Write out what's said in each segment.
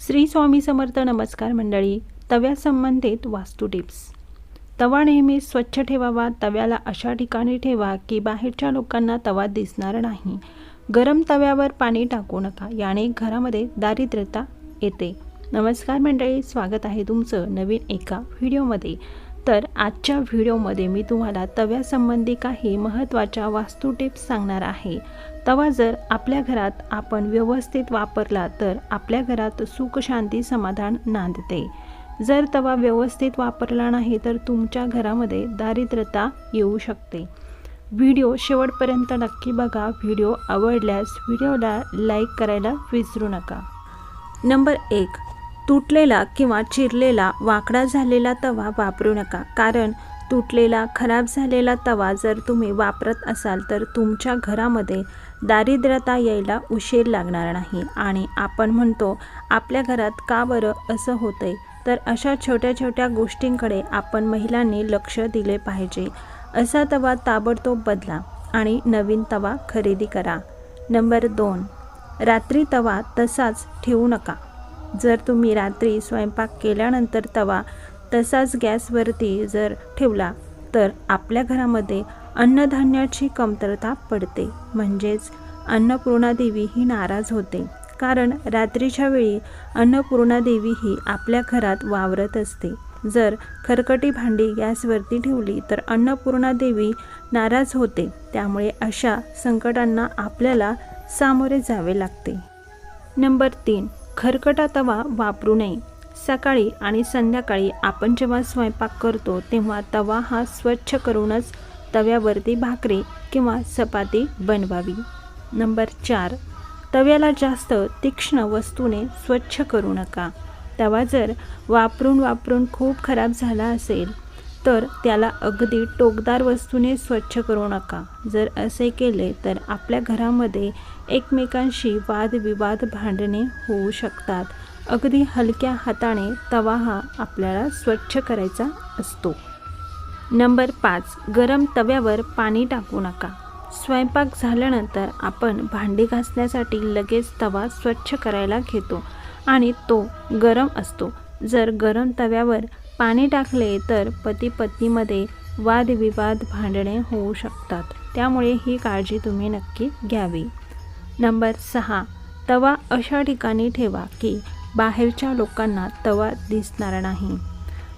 श्री स्वामी समर्थ नमस्कार मंडळी तव्यासंबंधित वास्तू टिप्स. तवा नेहमी स्वच्छ ठेवावा तव्याला अशा ठिकाणी ठेवा की बाहेरच्या लोकांना तवा दिसणार नाही. गरम तव्यावर पाणी टाकू नका याने घरामध्ये दारिद्र्यता येते. नमस्कार मंडळी स्वागत आहे तुमचं नवीन एका व्हिडिओमध्ये. तर आजच्या व्हिडिओमध्ये मी तुम्हाला तव्यासंबंधी काही महत्त्वाच्या वास्तू टिप्स सांगणार आहे. तवा जर आपल्या घरात आपण व्यवस्थित वापरला तर आपल्या घरात सुख शांती समाधान नांदते. जर तवा व्यवस्थित वापरला नाही तर तुमच्या घरामध्ये दारिद्र्यता येऊ शकते. व्हिडिओ शेवटपर्यंत नक्की बघा. व्हिडिओ आवडल्यास व्हिडिओला लाईक करायला विसरू नका. नंबर एक तुटलेला किंवा चिरलेला वाकडा झालेला तवा वापरू नका. कारण तुटलेला खराब झालेला तवा जर तुम्ही वापरत असाल तर तुमच्या घरामध्ये दारिद्र्यता यायला उशीर लागणार नाही. आणि आपण म्हणतो आपल्या घरात का बरं असं होतंय? तर अशा छोट्या छोट्या गोष्टींकडे आपण महिलांनी लक्ष दिले पाहिजे. असा तवा ताबडतोब बदला आणि नवीन तवा खरेदी करा. नंबर दोन. रात्री तवा तसाच ठेवू नका. जर तुम्ही रात्री स्वयंपाक केल्यानंतर तवा तसाच गॅसवरती जर ठेवला तर आपल्या घरामध्ये अन्नधान्याची कमतरता पडते. म्हणजेच अन्नपूर्णा देवी ही नाराज होते. कारण रात्रीच्या वेळी अन्नपूर्णा देवी ही आपल्या घरात वावरत असते. जर खरकटी भांडी गॅसवरती ठेवली तर अन्नपूर्णा देवी नाराज होते. त्यामुळे अशा संकटांना आपल्याला सामोरे जावे लागते. नंबर तीन. खरकटा तवा वापरू नये. सकाळी आणि संध्याकाळी आपण जेव्हा स्वयंपाक करतो तेव्हा तवा हा स्वच्छ करूनच तव्यावरती भाकरी किंवा चपाती बनवावी. नंबर चार तव्याला जास्त तीक्ष्ण वस्तूने स्वच्छ करू नका. तवा जर वापरून वापरून खूप खराब झाला असेल तर त्याला अगदी टोकदार वस्तूने स्वच्छ करू नका. जर असे केले तर आपल्या घरामध्ये एकमेकांशी वादविवाद भांडणे होऊ शकतात. अगदी हलक्या हाताने तवा हा आपल्याला स्वच्छ करायचा असतो. नंबर पाच. गरम तव्यावर पाणी टाकू नका. स्वयंपाक झाल्यानंतर आपण भांडी घासण्यासाठी लगेच तवा स्वच्छ करायला घेतो आणि तो गरम असतो. जर गरम तव्यावर पाणी टाकले तर पती पत्नीमध्ये वादविवाद भांडणे होऊ शकतात. त्यामुळे ही काळजी तुम्ही नक्की घ्यावी. नंबर सहा. तवा अशा ठिकाणी ठेवा की बाहेरच्या लोकांना तवा दिसणार नाही.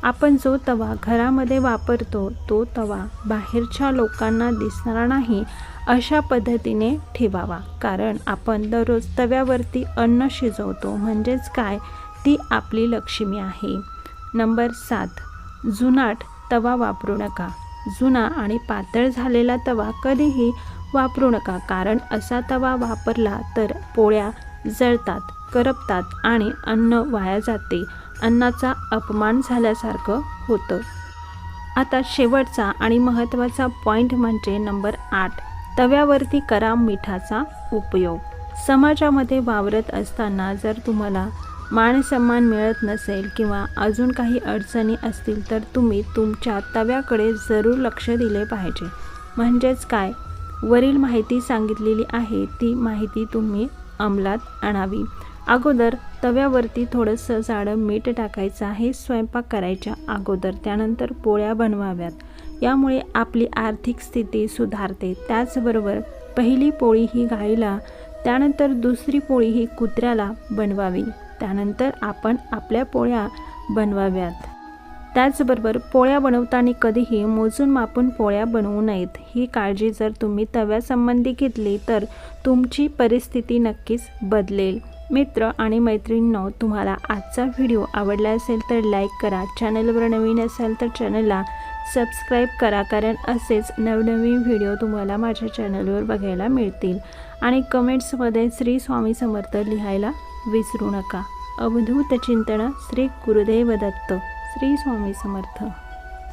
आपण जो तवा घरामध्ये वापरतो तो तवा बाहेरच्या लोकांना दिसणार नाही अशा पद्धतीने ठेवावा. कारण आपण दररोज तव्यावरती अन्न शिजवतो. म्हणजेच काय? ती आपली लक्ष्मी आहे. नंबर सात. जुनाट तवा वापरू नका. जुना आणि पातळ झालेला तवा कधीही वापरू नका कारण असा तवा वापरला तर पोळ्या जळतात करपतात आणि अन्न वाया जाते. अन्नाचा अपमान झाल्यासारखं होतं. आता शेवटचा आणि महत्त्वाचा पॉईंट म्हणजे नंबर आठ. तव्यावरती करा मिठाचा उपयोग. समाजामध्ये वावरत असताना जर तुम्हाला मान सन्मान मिळत नसेल किंवा अजून काही अडचणी असतील तर तुम्ही तुमच्या तव्याकडे जरूर लक्ष दिले पाहिजे. म्हणजेच काय? वरील माहिती सांगितलेली आहे. ती माहिती तुम्ही अंमलात आणावी. अगोदर तव्यावरती थोडंसं जाडं मीठ टाकायचं आहे. स्वयंपाक करायच्या अगोदर त्यानंतर पोळ्या बनवाव्यात. यामुळे आपली आर्थिक स्थिती सुधारते. त्याचबरोबर पहिली पोळी ही गाईला त्यानंतर दुसरी पोळी ही कुत्र्याला बनवावी. त्यानंतर आपण आपल्या पोळ्या बनवाव्यात. त्याचबरोबर पोळ्या बनवताना कधीही मोजून मापून पोळ्या बनवू नयेत. ही काळजी जर तुम्ही तव्यासंबंधी घेतली तर तुमची परिस्थिती नक्कीच बदलेल. मित्र आणि मैत्रिणींनो तुम्हाला आजचा व्हिडिओ आवडला असेल तर लाईक करा. चॅनलवर नवीन असाल तर चॅनलला सबस्क्राईब करा कारण असेच नवनवीन व्हिडिओ तुम्हाला माझ्या चॅनलवर बघायला मिळतील. आणि कमेंट्समध्ये श्री स्वामी समर्थ लिहायला विसरू नका अवधूत चिंतन श्री गुरुदेव दत्त श्री स्वामी समर्थ